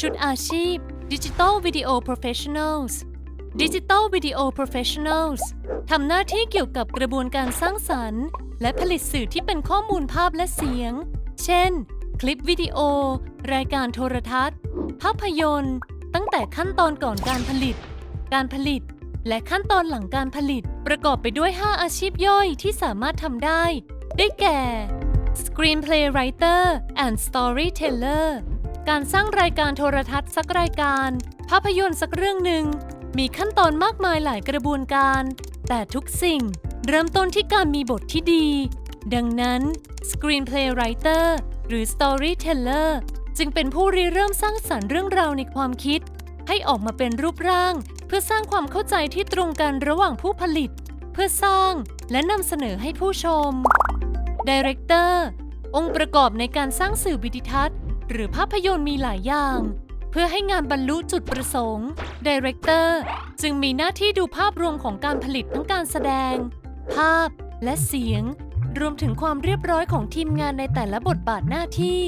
ชุดอาชีพ Digital Video Professionals Digital Video Professionals ทำหน้าที่เกี่ยวกับกระบวนการสร้างสรรค์ และผลิตสื่อที่เป็นข้อมูลภาพและเสียง เช่น คลิปวิดีโอ รายการโทรทัศน์ ภาพยนตร์ ตั้งแต่ขั้นตอนก่อนการผลิต การผลิต และขั้นตอนหลังการผลิต ประกอบไปด้วย 5 อาชีพย่อยที่สามารถทำได้ ได้แก่ Screenplay Writer and Storyteller การสร้างรายการโทรทัศน์สักรายการ ภาพยนตร์สักเรื่องหนึ่ง มีขั้นตอนมากมายหลายกระบวนการ แต่ทุกสิ่งเริ่มต้นที่การมีบทที่ดี ดังนั้น Screenplay Writer หรือ Storyteller จึงเป็นผู้ริเริ่มสร้างสรรค์เรื่องราวในความคิด ให้ออกมาเป็นรูปร่าง เพื่อสร้างความเข้าใจที่ตรงกันระหว่างผู้ผลิต เพื่อสร้างและนำเสนอให้ผู้ชม Director องค์ประกอบในการสร้างสื่อวิดิทัศน์ หรือภาพยนตร์มีหลายอย่าง เพื่อให้งานบรรลุจุดประสงค์ Director จึงมีหน้าที่ดูภาพรวมของการผลิตทั้งการแสดง ภาพและเสียง รวมถึงความเรียบร้อยของทีมงานในแต่ละบทบาทหน้าที่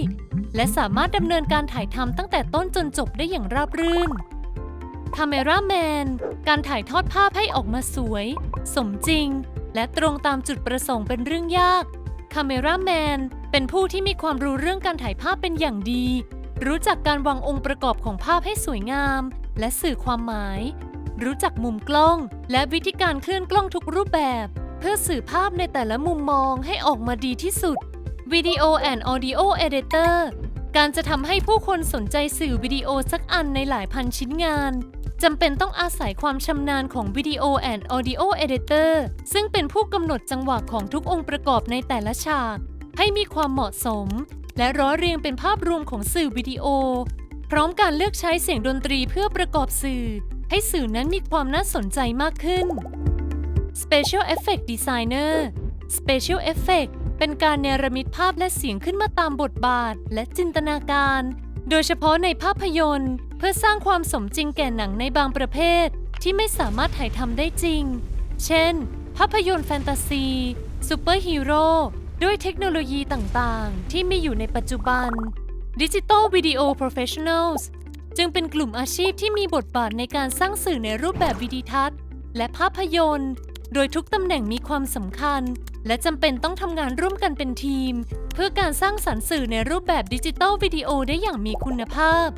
และสามารถดำเนินการถ่ายทำตั้งแต่ต้นจนจบได้อย่างราบรื่น c a m e r a Man การถ่ายทอดภาพให้ออกมาสวย สมจริง และตรงตามจุดประสงค์เป็นเรื่องยาก c a m e r a Man เป็นผู้ที่มีความรู้เรื่องการถ่ายภาพเป็นอย่างดี รู้จักการวางองค์ประกอบของภาพให้สวยงาม และสื่อความหมาย รู้จักมุมกล้อง และวิธีการเคลื่อนกล้องทุกรูปแบบ เพื่อสื่อภาพในแต่ละมุมมองให้ออกมาดีที่สุด Video and Audio Editor การจะทำให้ผู้คนสนใจสื่อวิดีโอสักอันในหลายพันชิ้นงานจำเป็นต้องอาศัยความชำนาญของวิดีโอ and Audio Editor ซึ่งเป็นผู้กำหนดจังหวะของทุกองค์ประกอบในแต่ละฉาก ให้มีความเหมาะสม และร้อยเรียงเป็นภาพรวมของสื่อวิดีโอ พร้อมการเลือกใช้เสียงดนตรีเพื่อประกอบสื่อ ให้สื่อนั้นมีความน่าสนใจมากขึ้น Special Effect Designer Special Effect เป็นการเนรมิตภาพและเสียงขึ้นมาตามบทบาทและจินตนาการ โดยเฉพาะในภาพยนตร์ เพื่อสร้างความสมจริงแก่หนังในบางประเภท ที่ไม่สามารถถ่ายทำได้จริง เช่น ภาพยนตร์แฟนตาซีซูเปอร์ฮีโร่ ด้วยเทคโนโลยีต่างๆ ที่มีอยู่ในปัจจุบัน Digital Video Professionals จึงเป็นกลุ่มอาชีพที่มีบทบาทในการสร้างสื่อในรูปแบบวิดีทัศน์ และภาพยนตร์ โดยทุกตำแหน่งมีความสำคัญ และจำเป็นต้องทำงานร่วมกันเป็นทีม เพื่อการสร้างสรรค์สื่อในรูปแบบดิจิตอลวิดีโอได้อย่างมีคุณภาพ